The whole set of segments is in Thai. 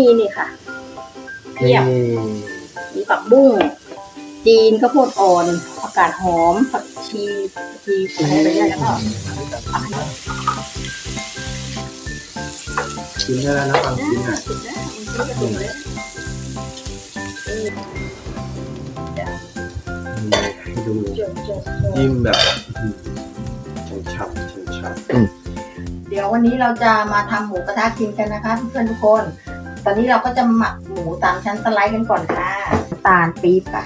นี่นี่ค่ะเทียบนี่มีผักบุ้งจีนข้าวโพดอ่อนผักกาดหอมผักชีผักชีอะไรไปเรื่อยแล้วก็ผักขนมกินได้แล้วนะบางกินอะสุดแล้วมันก็จะถึงเลยให้ดูจบจบจบยิ่งแบบชันชับชันชับเดี๋ยววันนี้เราจะมาทำหมูกระทะกินกันนะคะเพื่อนๆทุกคน ตอนนี้เราก็จะหมักหมูตามชั้นสไลด์กันก่อนค่ะน้ำตาลปี๊บค่ะ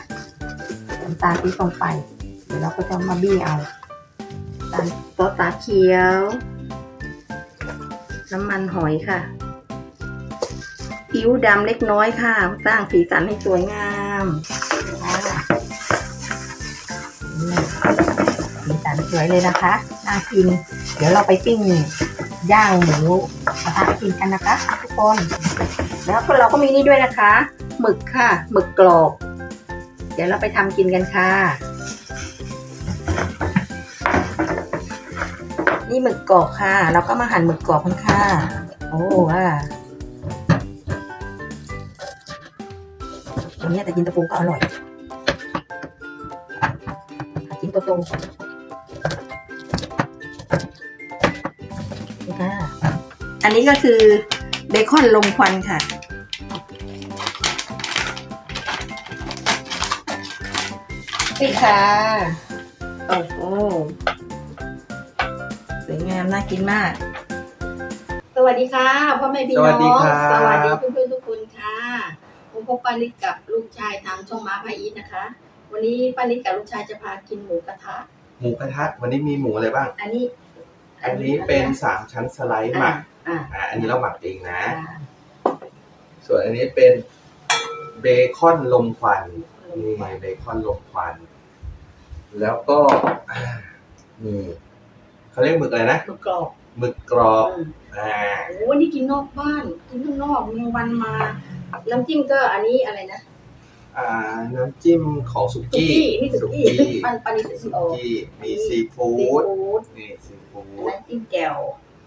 น้ำตาลปี๊บลงไป เดี๋ยวเราก็จะมาบี้เอาตาลซอสตาเขียว น้ำมันหอยค่ะอิ้วดำเล็กน้อยค่ะ สร้างสีสันให้สวยงามสีสันสวยเลยนะคะ น่ากิน เดี๋ยวเราไปปิ้งย่างหมูกระทะกินกันนะคะทุกคน แล้วก็เราก็มีนี่ด้วยนะคะหมึกค่ะหมึกกรอบ เดี๋ยวเราไปทำกินกันค่ะ นี่หมึกกรอบค่ะ เราก็มาหั่นหมึกกรอบกันค่ะ โอ้ว่าอันนี้แต่กินตะปูก็อร่อยกินโตๆนี่ค่ะอันนี้ก็คือ เบคอนลมควันค่ะ ปิดค่ะ โอ้โหสวยงามน่ากินมาก สวัสดีค่ะพ่อแม่พี่น้อง สวัสดีครับ สวัสดีเพื่อนๆทุกคนค่ะ ผมพบปานิดกับลูกชายทางช่องม้าพาอีทนะคะ วันนี้ปานิดกับลูกชายจะพากินหมูกระทะ หมูกระทะวันนี้มีหมูอะไรบ้าง อันนี้อันนี้เป็นสามชั้นสไลด์หมัก อ่าอ่าอันนี้เราหมักเองนะ อ่าส่วนอันนี้เป็นเบคอนลมควันนี่เบคอนลมควัน แล้วก็อ่านี่เขาเรียกหมึกอะไรนะหมึกกรอบหมึกกรอบอืมอ่าโอ้วันนี้กินนอกบ้าน กินข้างนอกแมงวันมา น้ำจิ้มก็อันนี้อะไรนะอ่าน้ำจิ้มของสุสุกี้กี้นี่สุกี้กี้ปันปันนี่สุสุกี้กี้มีซีฟูซี้ดฟู้ดนี่ซีฟู้น้ำจิ้มแจ่ว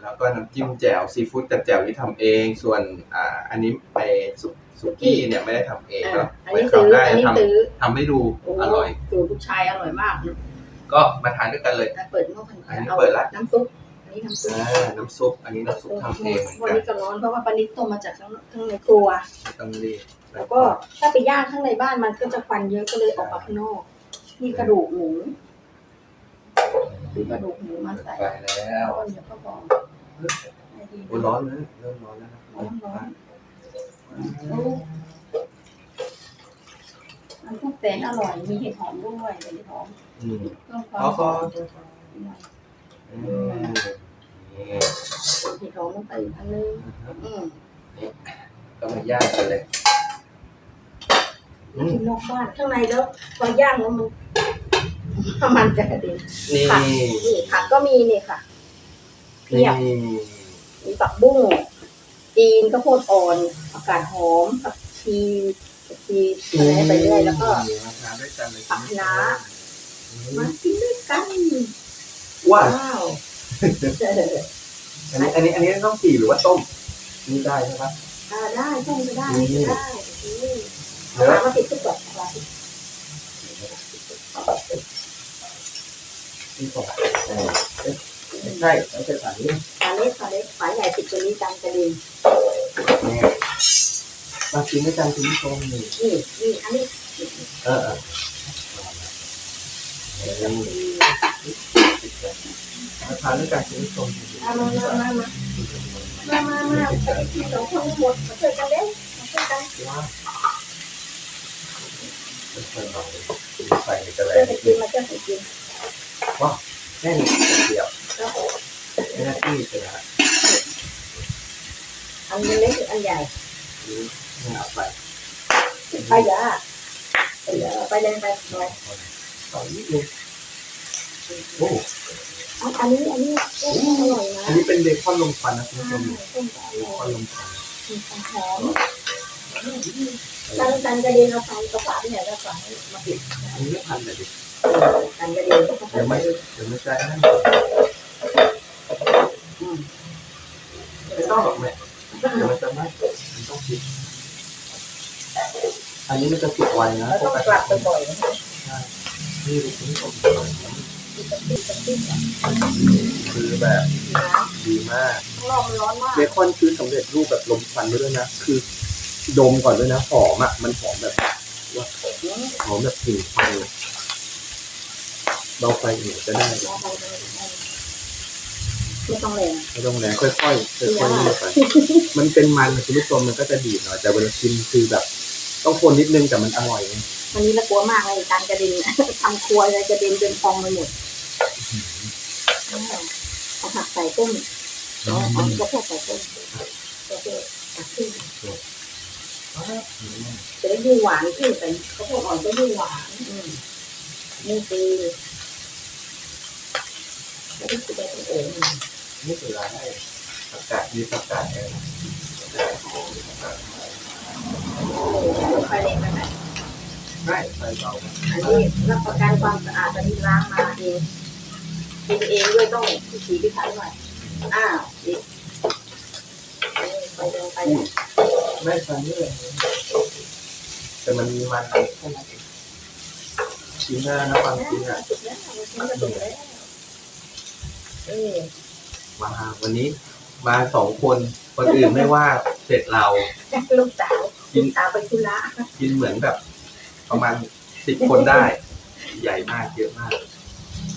แล้วก็น้ำจิ้มแจ่วซีฟู้ดแต่แจ่วที่ทำเอง ส่วนอ่าอันนี้ไปสุสุกี้เนี่ยไม่ได้ทำเองอ่าเนาะอันไว้นี้คราซื้วอหน้าอันจะนี้ทซื้อำทำให้ดูโอ้อร่อย สูตรลูกชายอร่อยมากก็มาทานด้วยกันเลยเปิดหม้อพันอันนี้เอาเปิดละ น้ำซุปอันนี้น้ำซุปอ่าน้ำซุปอันนี้น้ำซุปทำเองเหมือนวันกันนี้ก็ร้อนเพราะว่าปานิดต้มมาจากข้างข้างในครัว ไม่ต้องรีบแล้วก็ถ้าไปย่างข้างในบ้านมันก็จะควันเยอะก็เลยออกมาข้างนอกนี่กระดูกหมูมีกระดูกหมูมาใส่ไปแล้วก้อนเดียวก็พอให้ดี โอ้ร้อนนะเริ่มร้อนแล้วนะร้อนร้อนโอ้มันก็แสนอร่อย มีเห็ดหอมด้วยเห็ดหอมอืมเพิ่มความเขาก็อมอืมนี่เห็ดหอมลงไปอีกอันนึงอืมก็มาย่างกันเลยอืมกินนอกบ้านข้างในแล้วพอย่างแล้วมันมันจะกระเด็นนี่ผักนี่ผักก็มีนี่ค่ะ เพียบนี่มีผักบุ้งจีนข้าวโพดอ่อนผักกาดหอมผักชีผักชีอะไรให้ไปเรื่อยแล้วก็มาทานด้วยกันเลยผักคะน้าอืมามกินด้วยกันว้าว้าวอันนี้อันนี้อันนี้ต้องสีหรือว่าต้มนี่ได้ใช่ไหมอ่าได้ต้มก็ได้นี่ก็ได้อืมเนื้อเอามาติดทุกแบบเอามาติดนี่ก่อนเออเอ๊ะ ไม่ใช่ไม่ใช่ฝาเล็กสาเล็กฝายล็กฝาใหญ่ติดตัวนี้จังจะดีเนี่ยบางทีไม่จังถึงตรงนี้นี่นี่อันนี้เออเออยังมีทานด้วยการถึงตรงมามามามามามาสองคนหมดมาเจอกันเร็วมาเจอกันใส่กระไรมาเจอกันว้าวแน่นเดียว แล้วไม่น่าที่เลยนะอันเล็กหรืออันใหญ่นี่ไม่เอาไปไปยาไปยาไปเลยไปหน่อยต่อนิดนึงโอ้เอาอันนี้อันนี้ก็อร่อยนะอันนี้เป็นเบคอนลมควันนะคุณต้ผู้มชมต้มก็อเบร่คออนยลมควันมีความหอมกันกันกระเด็นเอาไปกระป๋าเนี่ยแล้วก็มาปิดอันนี้ไม่พันเลยดิกันกระเด็นก็เดี๋ยวไปไม่เดี๋ยวไม่ใช่นั่นอืม ไม่ต้องหรอกแม่เดี๋ยวมันจะไหม้มันต้องคิดอันนี้มันจะสุกไว้นะแล้วต้องกลับไปบ่อยนะนี่ดูคุณผู้ชมติดกระติดกระติดอะคือแบบดีมากข้างนอกมันร้อนมากเบคอนคือสำเร็จรูปแบบลมควันไปด้วยนะ คือดมก่อนด้วยนะ หอมอะ มันหอมแบบว่าหอมแบบกลิ่นไฟเบาไฟหน่อยก็ได้ ไม่ต้องแรงไม่ต้องแรงค่อยๆค่อยๆนี่ไปมันเป็นมันคุณผู้ชมมันก็จะดีดหน่อยแต่เวลากินคือแบบ ต้องคนนิดนึงแต่มันอร่อยไงวันนี้เรากลัวมากเลยการกระเด็นทำครัวอะไรกระเด็นเป็นฟองไปหมดเอาผักใส่ต้มเอาเอาก็แค่ใส่ต้มโอเคตักขึ้นจะได้ยิ่งหวานขึ้นแต่ข้าวโพดอ่อนก็ยิ่งหวานอืมนี่คือแล้วก็คือได้เป็นโอ่ง นี่คือร้านให้ผักกาดมีผักกาดแห้งไฟแรงไปไหมไม่ไฟเบาอันนี้รับประกันความสะอาดตอนนี้ล้างมาเองกินเองด้วยต้องพิถีพิถันหน่อยอ้าวอีกไปเร็วไปไม่ไฟไม่แรงแต่มันมีมันแค่นั้นเองกินได้านะความจริงอะเออ มาวันนี้มาสองคนคนอื่นไม่ว่าเสร็จเรา ลูกสาวลูกสาวไปธุระกินเหมือนแบบ ประมาณสิบคนได้ ใหญ่มากเยอะมาก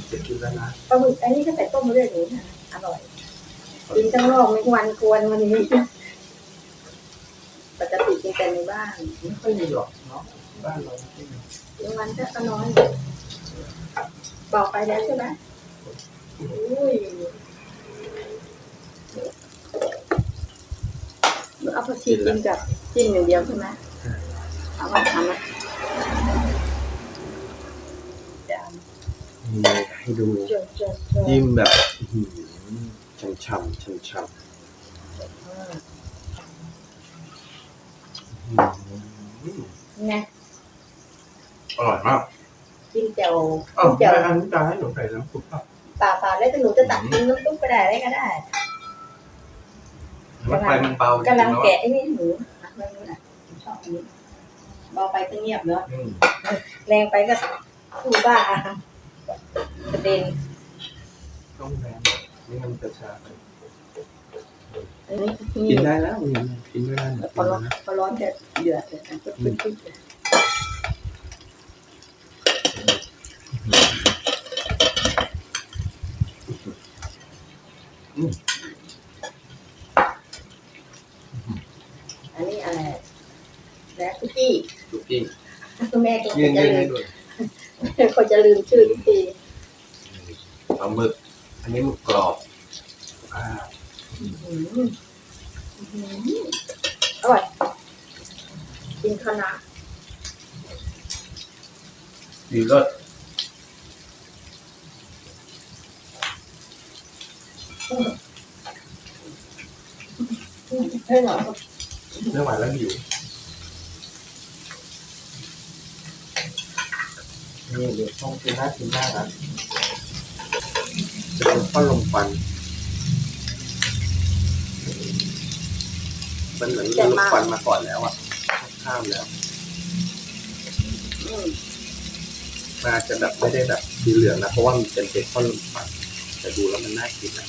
เสร็จกินแล้วนะปลาหมึกอันนี้ก็ใส่ต้มเลือดหนูนะอร่อยกินทั้งรอบไม่วันควรวันนี้ปกติกินแต่ในบ้านไม่ค่อยมีหรอกเนาะบ้านเราไม่มีบางวันก็น้อยบอกไปแล้วใช่ไหมอุ้ย เอาผักชีกินกับจิ้มอย่างเดียวใช่ไหมเอามาทำนะนี่ให้ดูเจอเจอเจอจิ้มแบบช่ำช่ำช่ำช่ำอืมไงอร่อยมากจิ้มแจ่วอ้าวจิ้มไม่แจ่วอันนี้จะให้หนูใส่น้ำซุปป่ะเปล่าเปล่าแล้วแต่หนูจะตักกินน้ำซุปก็ได้อะไรก็ได้ มันไฟมันเบาจริงกำลังๆแล้วแกะไอ้นี่หนูอะไม่รู้นะชอบอันนี้เบาไปก็เงียบเนาะอืมแรงไปก็คู่บ้ากระเด็นต้องแรงนี่มันจะชาไปอันนี้กินได้แล้วอืมกินไม่ได้หนูพอกินร้อนนะพอร้อนจะเดือดเลยนะปึ๊บปึ๊บปึ๊บเลย อืม อันนี้อะไรแล้วคุกกี้ สุกี้ คุณแม่ก็ยืนจะยืนลืให้มดูเขาจะลืมชื่อทุกทีปลาหมึก อันนี้หมึกกรอบอ่าอื้อหืออื้อหืออร่อยกินคะน้าดีรสใช่เหรอไม่ไหวแล้วหิว นี่เดี๋ยวต้องกินน่ากินมากนะจะเป็นข้าวลมควันมันเหมือนมีลมควันมาก่อนแล้วอะ ข้ามแล้วอืมมันอาจจะแบบไม่ได้แบบสีเหลืองนะ เพราะว่ามันเป็นเบคอนลมควันแต่ดูแล้วมันน่ากินนะ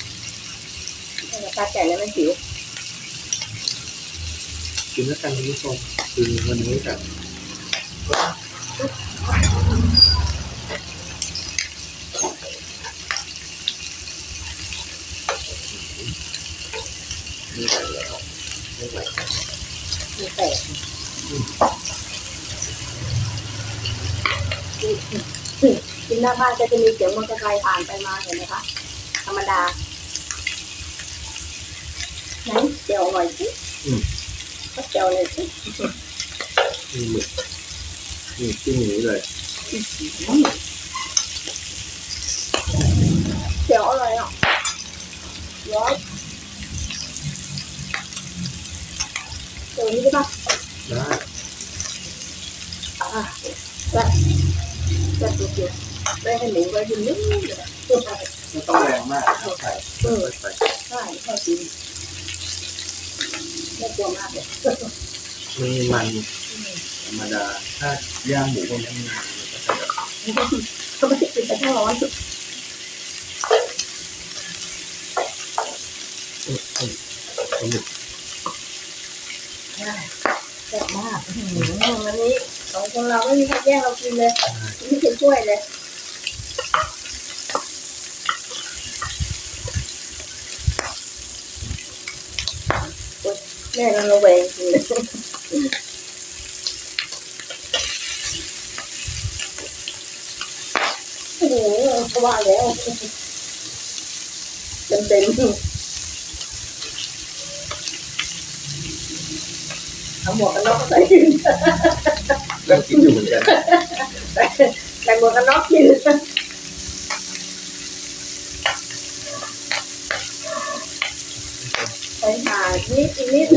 ตาแก่แล้วไม่หิวกินแล้วกันคุณผู้ชมคือวันนี้แบบไม่ไหวแล้วไม่ไหวแล้ว มีแตก กินหน้าบ้านก็จะมีเสียงมอเตอร์ไซค์ผ่านไปมาเห็นไหมคะธรรมดาไหนเจียวหน่อยสิก็เจียวเลยสิมีหมึกนี่จิ้มอย่างนี้เลยเจียวอร่อยอะร้อนเจียวนี้ได้ปะได้อ่า แล้วแล้วตัวเดียวได้ให้หมูไว้กินนิดเดียวไม่ต้องแรงมากเอาใส่เออใส่ใช่ชอบกินไม่กลัวมากเลยมันมีมันธรรมดาถ้าย่างหมูบนน้ำงานมันก็จะแบบก็ไม่ได้กินแต่ถ้าร้อนสนุกแซ่บมากวันนี้สองคนเราไม่มีใครแย่งเรากินเลย ไม่เคยช่วยเลยโอ๊ยแม่เราระแวงจริงเลยโอ้โหเขาว่าแล้วเต็มเต็มๆเอาหมวกกันน็อกใส่เริ่มคิดอยู่เหมือนกัน แต่หมวกกันน็อกกินไปหานิดอีกนิด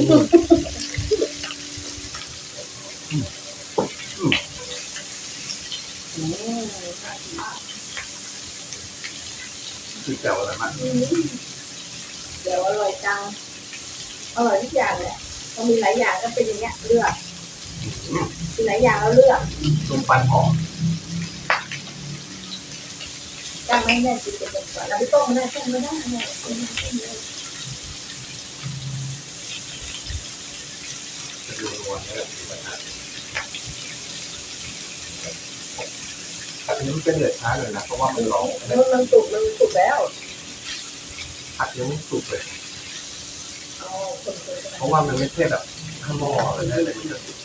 อืมคือแต่ว่ามันเดี๋ยวอร่อยจัง อร่อยทุกอย่างเลยก็มีหลายอย่างก็เป็นอย่างเงี้ยเลือกมีหลายอย่างเราเลือกตุ้มปันหอม จ้างไม่แม่กินเป็นก่อนเราไปต้มไม่ได้ต้มไม่ได้แม่ต้มไม่ได้ต้มไม่ได้จะดูนวลแล้วมีปัญหาอันนี้มันเป็นเดือดช้าเลยนะเพราะว่ามันร้อนมันมันสุกมันสุกแล้วผัดยังไม่สุกเลย เอาคนคนเพราะว่ามันไม่ใช่แบบข้าวหม้ออะไรได้เลยมันจะสุก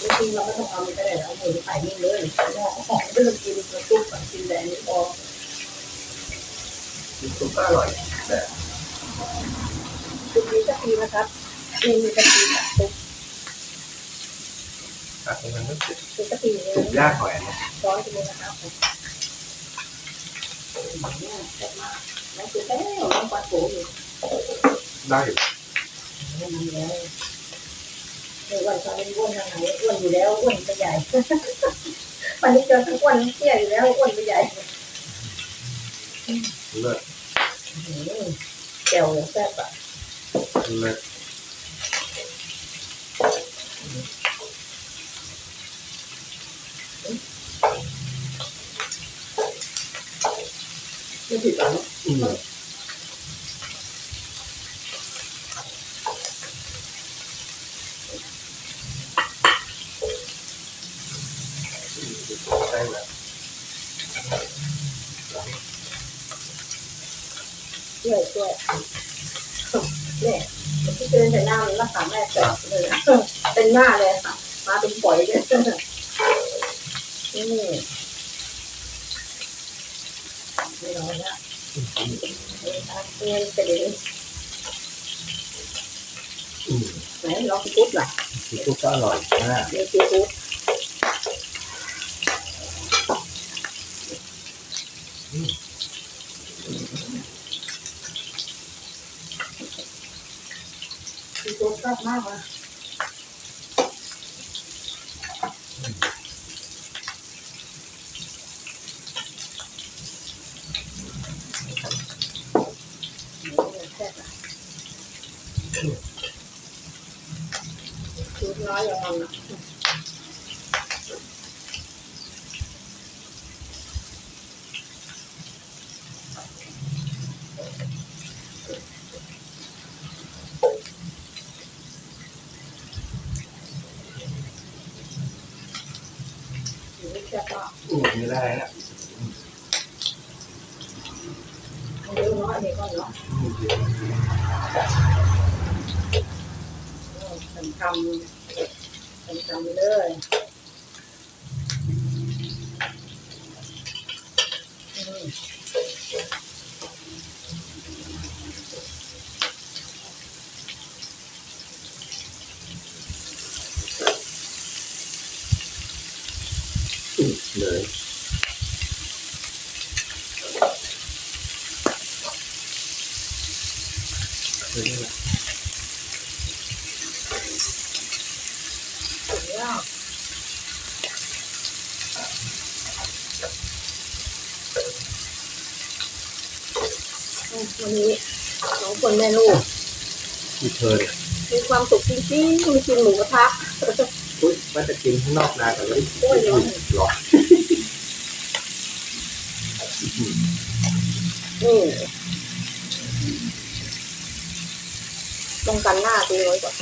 จริงเราไม่ต้องเอามันก็ได้เอาหมูใส่นี่เลยหม้อหอมไม่ต้องกินกระตุ้นก่อนกินแต่อันนี้พอกินสุกก็อร่อยแต่ชุดนี้กะทินะครับนี่มีกะทิกับซุปผัดตรงนั้นก็สุกคือกะทิเนี่ยสุกยากหน่อยนะร้อนตรงนี้นะครับเนี่ยแซ่บมากแล้วคือแค่น้ำปลาโถอยู่ได้อยู่ ไม่มีแล้วในวันตอนนี้อ้วนทางไหนอ้วนอยู่แล้วอ้วนไปใหญ่วันนี้เจอทั้งอ้วนทั้งเตี้ยอยู่แล้วอ้วนไปใหญ่เลิศอืมแจ่วแซ่บอะเลิศไม่ผิดหวัง อืมใช่แล้ว ช่วยช่วยเนี่ยที่เดินใส่หน้ามันรักษาแม่แซ่บเลยนะเป็นหน้าเลยค่ะ มาเป็นปล่อยเลยนี่ไม่ร้อนละเงินไปเลย อืม ไห นลองพุทธล่ะซีฟู้ดก็อร่อยมากมีซีฟู้ดซีฟู้ดชอบมากเลย น้อยอย่างนั้นนะหรือ จะก็อืมมีได้นะ เยอะน้อยเด็กก็เนาะ อืมเดี๋ยว ทำทำทำทำไปเลยอืม อืมเลยคือนี่แหละ สุดยอดอืม วันนี้สองคนแม่ลูกที่เธอเนี่ยมีความสุขจริงๆมีกินหมูกระทะอุ้ยว่าจะกินข้างนอกนานแต่ว่าโอ้ยร้อนร้อนนี่ตรงกันหน้าตีไว้ก่อน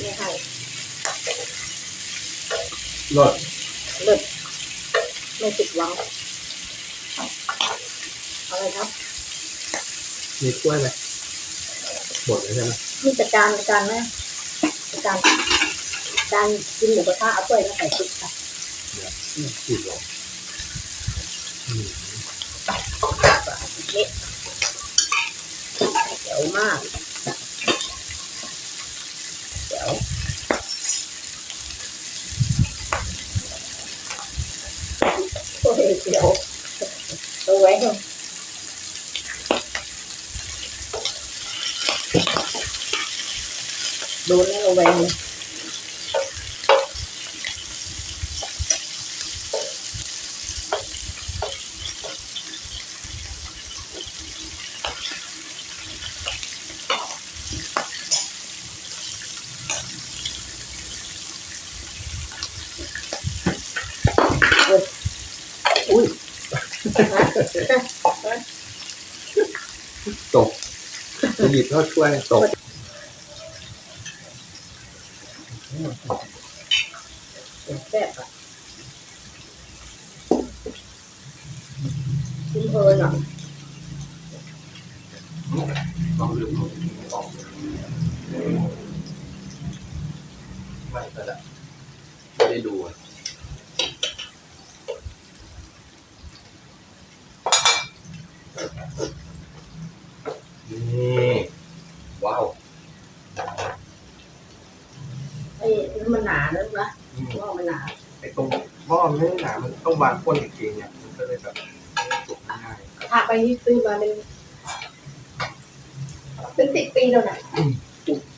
นี่ให้รสเลิศไม่ติดหวังอะไร ครับ มีกล้วยไหมหมดแล้วใช่ไหมนี่จัดการจัดการไหมจัดการการกินหมูกระทะเอาถ้วยมาใส่พริกค่ะอีกหรออืมนี่เดี๋ยวมากเดี๋ยวโอ้ยเดี๋ยวตัวไว้ก่อน โดนแล้วระแวงเลยอุ้ยตกจะหยิบเข้าช่วยตก แซ่บอะกินเพลินอะ ต้องลืมออกไม่ก็ได้ไม่ได้ดูอะนี่ว้าว ไอ้ นี่มันหนานะนะอืมว่ามันหนาไอ้ตรงหม้อมันไม่หนามันต้องวางก้นอีกทีเนี่ยมันก็เลยแบบสุกง่ายถ้าไปนี่ซื้อมาเป็นเป็นสิบปีแล้วนะ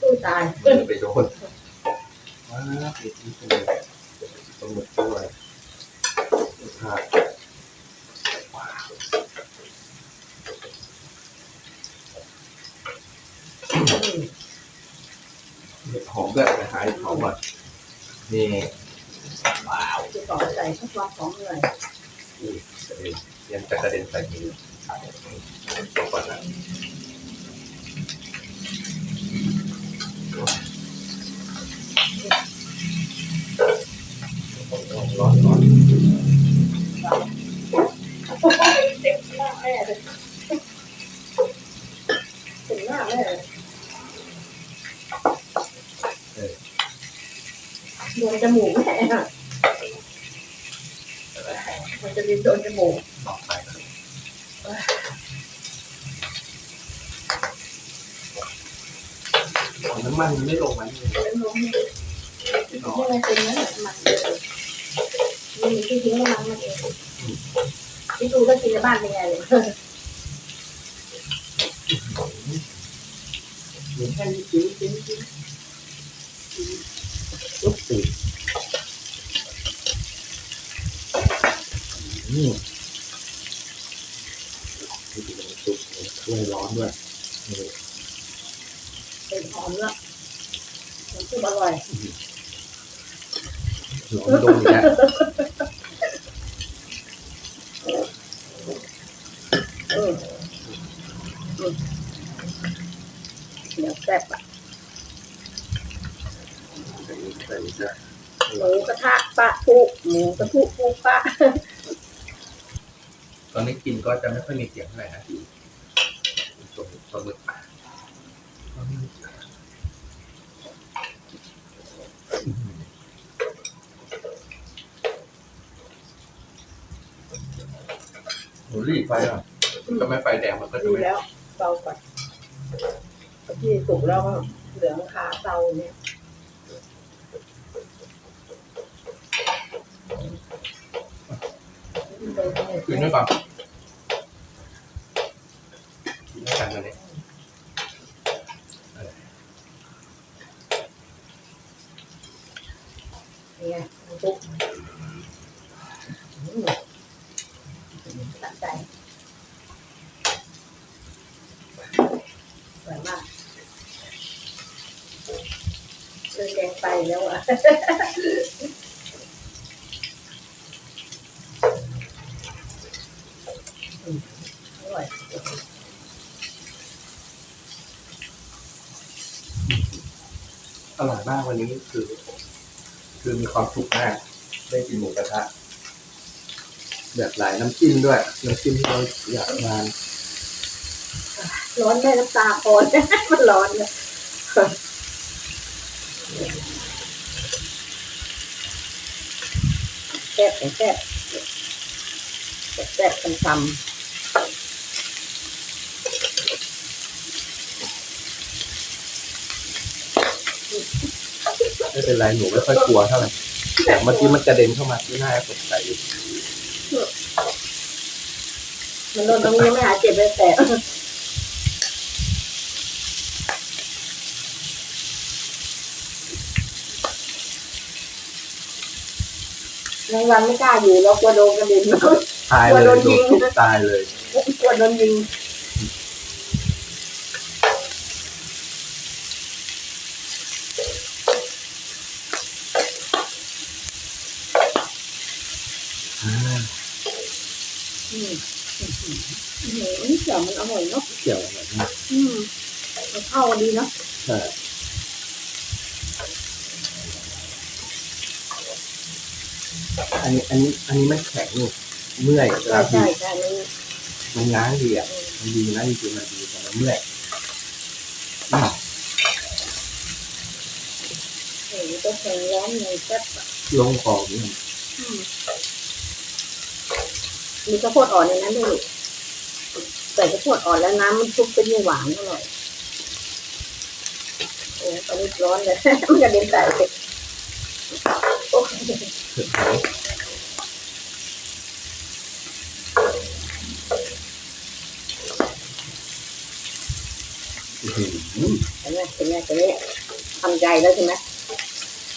ตู้ตายมันไปโดนว้าวปิดที่ตัวปลาหมด้วยผัดว้าวเห็ดหอมแบบนะหายหอมอะ นี่ว้าวจะต่อใส่ทุกวันของเลยอุ้ยกระเด็นยังจะกระเด็นใส่มือตัวก่อนนะร้อนร้อน โอ้ยเต็มหน้าแม่เลยเต็มหน้าแม่เลยโดนจมูกแม่อะมันจะมีโดนจมูก บอกไปนะน้ำมันไม่ลงมันเลย เล่นลงให้ดูที่มันเป็นนั่นแหละมันเลยมันมีที่ทิ้งน้ำมันมันเองที่ดูก็กินในบ้านเป็นไงเลย เหมือนแค่นี้กินกินกินลูกติดอืม นี่เป็นน้ำซุปถ้วยร้อนด้วยนี่เป็นหอมแล้วมันคืออร่อยร้อนดงอีกแล้วเออเออเดี๋ยวแซ่บอะใส่ใส่ใส่หมูกระทะปะปุหมูกระทุปูปะต อนนี้กินก็จะไม่ค่อยมีเสียงเท่าไหร่นะส่วนปลาหมึกหรีบไฟอะมันก็ไม่ไฟแดงมันก็จะดีไม่แล้วเบาก่อนที่สุกแล้วก็เหลืองขาเตาเนี่ยกินด้วยก่อน กันนั่นเองเนี่ยปุ๊บตั้งใจสวยมากเลยแกงไปแล้วอ่ะอร่อย อร่อยมากวันนี้คือ คือมีความสุขมาก ได้กินหมูกระทะแบบหลายน้ำจิ้มด้วยน้ำจิ้มที่เราอยากทานร้อนแม่น้ำตาคลอนมันร้อนเลยแซ่บแซ่บแซ่บคำคำ ไม่เป็นไรหนูไม่ค่อยกลัวเท่าไหร่แต่เมื่อกี้มันกระเด็นเข้ามาที่หน้าตกใจอยู่มันโดนตรงนี้ไม่หาเจ็บเลยแต่ในวันไม่กล้าอยู่เรากลัวโดนกระเด็นตายเลยกลัวโดโดนนยิงทุบตายเลยกลัวโดนยิง อ่า อืมอืมอืมอันนี้เสี่ยวมันอร่อยเนาะ เกี่ยวอะไรนะ อืมมันเข้ากัน ดีเนาะใช่อันนี้อันนี้อันนี้มันแข็งอยู่เมื่อยเวใช่ลาบีใช่บใช่มันมันง้างดีอะมันดีนะจริงๆมันดีแต่มันเมื่อยอ้าวเออต้องแข็งร้อนในแซ่บอะลงของนี่อืมมีข้าวโพดอ่อนในนั้นด้วยลูกใส่ข้าวโพดอ่อนแล้วน้ำมันซุปเป็นหวานอร่อยโอ้ตอ นนี้ร้อนเลย มันกระเด็นใส่โอ้ยอื้อหือเห็นไหมเห็นไหมตอนนี้ทำใจแล้วใช่ไหม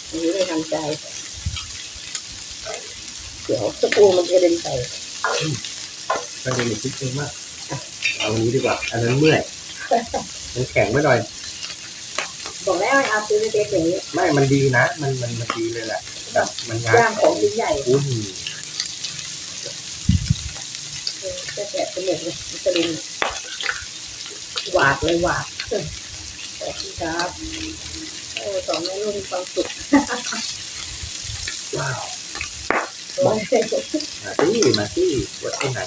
อันนี้ไม่ทำใจเดี๋ยวสกรูมันกระเด็นใส่ประเด็นอีกนิดนึงมากเอาอันนี้ดีกว่า อันนั้นเมื่อยมันแข็งไปหน่อย บอกแล้วให้เอาซื้อเล็กๆอย่างนี้ ไม่มันดีนะ มันมันมันดีเลยแหละแบบมันง้างย่างของชิ้นใหญ่ อุ้ยเออจะแกะจมูกเลยมันกระเด็นหวาดเลยหวาดเออขอบคุณครับ โอ้สองแม่ลูกมีความสุขว้าวโอ้ยมาที่มาที่วัดที่ไหน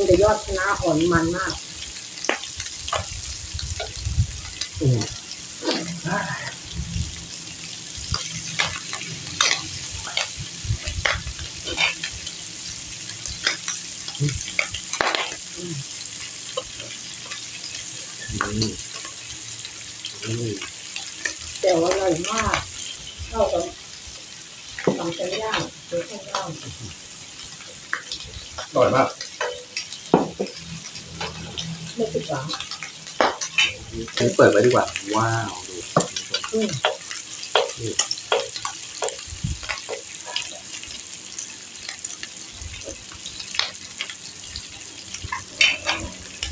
กินแต่ยอดคณะอ่อนมันมากอือืมอืมแต่ว่าอร่อยมากเข้ากับสองชั้นย่างหรือข้างล่างอร่อยมาก ไม่ผิดหวังอันนี้เปิดไว้ดีกว่า ว้าวดูอืม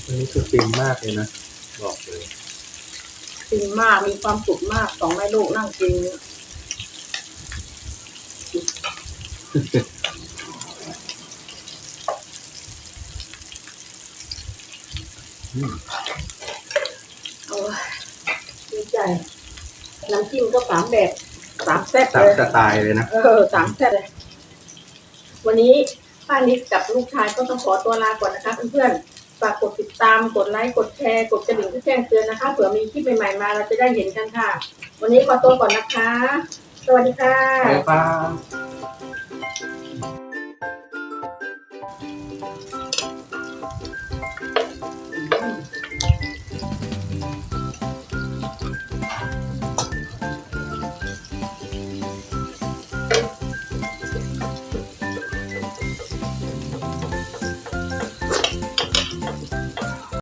อันนี้คือฟินมากเลยนะ บอกเลยฟินมากมีความสุขมากสองแม่ลูกนั่งกิน อืม โอ้ยดีใจ น้ำจิ้มก็สามแบบสามแซ่บสามเลยสไตล์เลยนะ เออสามแซ่บเลย วันนี้ป้านิดกับลูกชายก็ต้องขอตัวลาก่อนนะคะเพื่อนๆ ฝากกดติดตาม กดไลค์ กดแชร์ กดกระดิ่งเพื่อแจ้งเตือนนะคะ เผื่อมีคลิปใหม่ๆ มาเราจะได้เห็นกันค่ะ วันนี้ขอตัวก่อนนะคะ สวัสดีค่ะไปป้า